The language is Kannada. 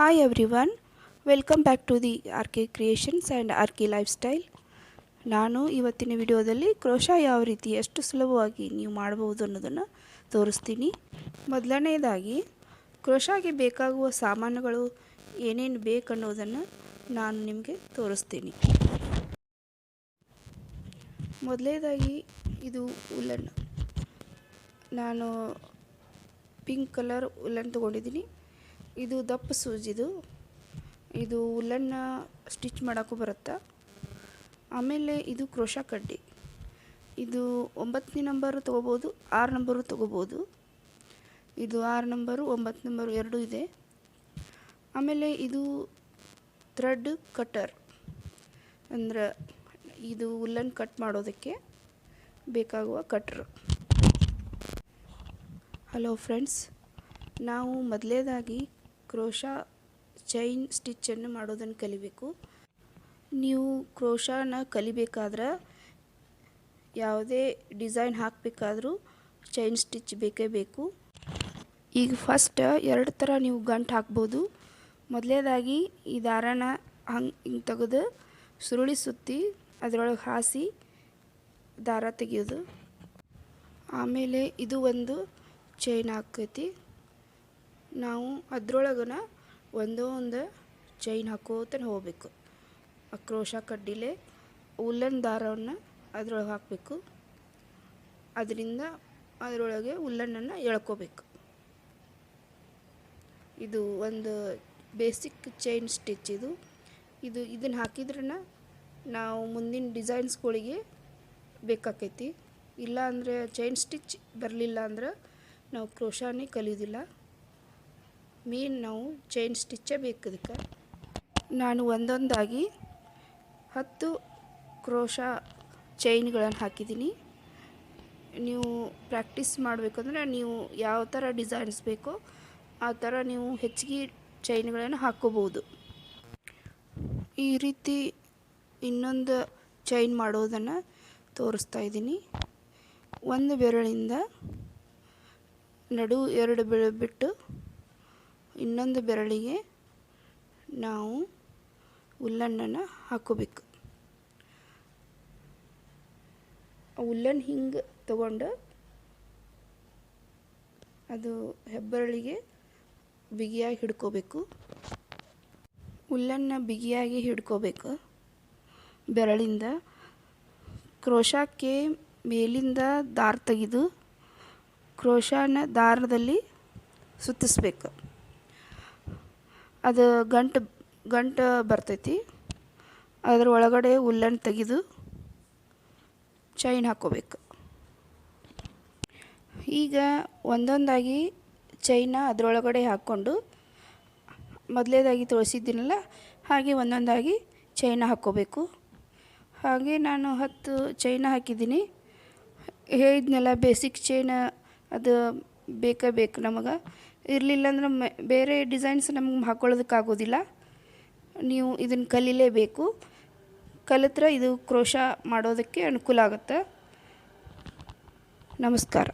Hi one welcome back to the R K creations and R K lifestyle ನಾನು ಇವತ್ತಿನ ವಿಡಿಯೋದಲ್ಲಿ ಕ್ರೋಶ ಯಾವ ರೀತಿ ಎಷ್ಟು ಸುಲಭವಾಗಿ ನೀವು ಮಾಡಬಹುದು ಅನ್ನೋದನ್ನು ತೋರಿಸ್ತೀನಿ. ಮೊದಲನೇದಾಗಿ, ಕ್ರೋಶಾಗೆ ಬೇಕಾಗುವ ಸಾಮಾನುಗಳು ಏನೇನು ಬೇಕನ್ನೋದನ್ನು ನಾನು ನಿಮಗೆ ತೋರಿಸ್ತೀನಿ. ಮೊದಲನೇದಾಗಿ ಇದು ಉಲ್ಲನ್ ನಾನು ಪಿಂಕ್ ಕಲರ್ ಉಲ್ಲನ್ ತೊಗೊಂಡಿದ್ದೀನಿ. ಇದು ದಪ್ಪ ಸೂಜಿದು. ಇದು ಉಲ್ಲನ್ನ ಸ್ಟಿಚ್ ಮಾಡೋಕ್ಕೂ ಬರುತ್ತೆ? ಆಮೇಲೆ ಇದು ಕ್ರೋಶ ಕಡ್ಡಿ. ಇದು ಒಂಬತ್ತನೇ ನಂಬರು ತೊಗೋಬೋದು, ಆರು ನಂಬರು ತೊಗೋಬೋದು. ಇದು ಆರು ನಂಬರು, ಒಂಬತ್ತು ನಂಬರು ಎರಡೂ ಇದೆ. ಆಮೇಲೆ ಇದು ಥ್ರೆಡ್ ಕಟರ್ ಅಂದ್ರೆ ಇದು ಉಲ್ಲನ್ ಕಟ್ ಮಾಡೋದಕ್ಕೆ ಬೇಕಾಗುವ ಕಟ್ರ್. ಹಲೋ ಫ್ರೆಂಡ್ಸ್, ನಾವು ಮೊದಲೇದಾಗಿ ಕ್ರೋಶಾ ಚೈನ್ ಸ್ಟಿಚ್ಚನ್ನು ಮಾಡೋದನ್ನು ಕಲಿಬೇಕು. ನೀವು ಕ್ರೋಶಾನ ಕಲಿಬೇಕಾದ್ರೆ ಯಾವುದೇ ಡಿಸೈನ್ ಹಾಕಬೇಕಾದ್ರೂ ಚೈನ್ ಸ್ಟಿಚ್ ಬೇಕೇ ಬೇಕು. ಈಗ ಫಸ್ಟ್ ಎರಡು ಥರ ನೀವು ಗಂಟು ಹಾಕ್ಬೋದು. ಮೊದಲೇದಾಗಿ ಈ ದಾರಾನ ಹಂಗೆ ಹಿಂಗೆ ತೆಗೆದು ಸುರುಳಿ ಸುತ್ತಿ ಅದರೊಳಗೆ ಹಾಸಿ ದಾರ ತೆಗೆಯೋದು. ಆಮೇಲೆ ಇದು ಒಂದು ಚೈನ್ ಹಾಕೈತಿ ನಾವು ಅದರೊಳಗನ ಒಂದೋ ಒಂದು ಚೈನ್ ಹಾಕೋತನ ಹೋಗಬೇಕು. ಆ ಕ್ರೋಶ ಕಡ್ಡಿಲೆ ಉಲ್ಲನ್ ದಾರವನ್ನು ಅದ್ರೊಳಗೆ ಹಾಕಬೇಕು. ಅದರಿಂದ ಅದರೊಳಗೆ ಉಲ್ಲನ್ನನ್ನು ಎಳ್ಕೋಬೇಕು. ಇದು ಒಂದು ಬೇಸಿಕ್ ಚೈನ್ ಸ್ಟಿಚ್ ಇದು. ಇದು ಇದನ್ನು ಹಾಕಿದ್ರೆ ನಾವು ಮುಂದಿನ ಡಿಸೈನ್ಸ್ಗಳಿಗೆ ಬೇಕಾಕೈತಿ. ಇಲ್ಲ ಅಂದರೆ ಚೈನ್ ಸ್ಟಿಚ್ ಬರಲಿಲ್ಲ ಅಂದ್ರೆ ನಾವು ಕ್ರೋಶಾನೇ ಕಲಿಯೋದಿಲ್ಲ ಮೇನ್ ನಾವು ಚೈನ್ ಸ್ಟಿಚ್ಚೇ ಬೇಕು ಅದಕ್ಕೆ ನಾನು ಒಂದೊಂದಾಗಿ ಹತ್ತು ಕ್ರೋಶ ಚೈನ್ಗಳನ್ನು ಹಾಕಿದ್ದೀನಿ. ನೀವು ಪ್ರಾಕ್ಟೀಸ್ ಮಾಡಬೇಕಂದ್ರೆ ನೀವು ಯಾವ ಥರ ಡಿಸೈನ್ಸ್ ಬೇಕೋ ಆ ಥರ ನೀವು ಹೆಚ್ಚಿಗೆ ಚೈನ್ಗಳನ್ನು ಹಾಕೋಬೋದು ಈ ರೀತಿ ಇನ್ನೊಂದು ಚೈನ್ ಮಾಡೋದನ್ನು ತೋರಿಸ್ತಾ ಇದ್ದೀನಿ. ಒಂದು ಬೆರಳಿಂದ ನಡು ಎರಡು ಬೆರಳು ಬಿಟ್ಟು ಇನ್ನೊಂದು ಬೆರಳಿಗೆ ನಾವು ಉಲ್ಲನ್ನನ್ನು ಹಾಕೋಬೇಕು. ಉಲ್ಲನ್ ಹಿಂಗೆ ತಗೊಂಡು ಅದು ಹೆಬ್ಬೆರಳಿಗೆ ಬಿಗಿಯಾಗಿ ಹಿಡ್ಕೋಬೇಕು. ಉಲ್ಲನ್ನ ಬಿಗಿಯಾಗಿ ಹಿಡ್ಕೋಬೇಕು. ಬೆರಳಿಂದ ಕ್ರೋಶಾಕ್ಕೆ ಮೇಲಿಂದ ದಾರ ತೆಗೆದು ಕ್ರೋಶಾನ ದಾರದಲ್ಲಿ ಸುತ್ತಿಸ್ಬೇಕು. ಅದು ಗಂಟು ಗಂಟು ಬರ್ತೈತಿ. ಅದ್ರ ಒಳಗಡೆ ಉಲ್ಲನ್ ತೆಗೆದು ಚೈನ್ ಹಾಕ್ಕೋಬೇಕು ಈಗ ಒಂದೊಂದಾಗಿ ಚೈನ ಅದರೊಳಗಡೆ ಹಾಕ್ಕೊಂಡು ಮೊದಲೇದಾಗಿ ತೋರಿಸಿದ್ದೀನಲ್ಲ, ಹಾಗೆ ಒಂದೊಂದಾಗಿ ಚೈನ ಹಾಕ್ಕೋಬೇಕು ಹಾಗೆ ನಾನು ಹತ್ತು ಚೈನ ಹಾಕಿದ್ದೀನಿ. ಹೇಳಿದ್ನಲ್ಲ ಬೇಸಿಕ್ ಚೈನ ಅದು ಬೇಕೇ ಬೇಕು ನಮಗೆ. ಇರಲಿಲ್ಲ ಅಂದ್ರೆ ಬೇರೆ ಡಿಸೈನ್ಸ್ ನಮ್ಗೆ ಹಾಕ್ಕೊಳ್ಳೋದಕ್ಕಾಗೋದಿಲ್ಲ ನೀವು ಇದನ್ನು ಕಲೀಲೇಬೇಕು. ಕಲಿತ್ರೆ ಇದು ಕ್ರೋಶ ಮಾಡೋದಕ್ಕೆ ಅನುಕೂಲ ಆಗುತ್ತೆ. ನಮಸ್ಕಾರ.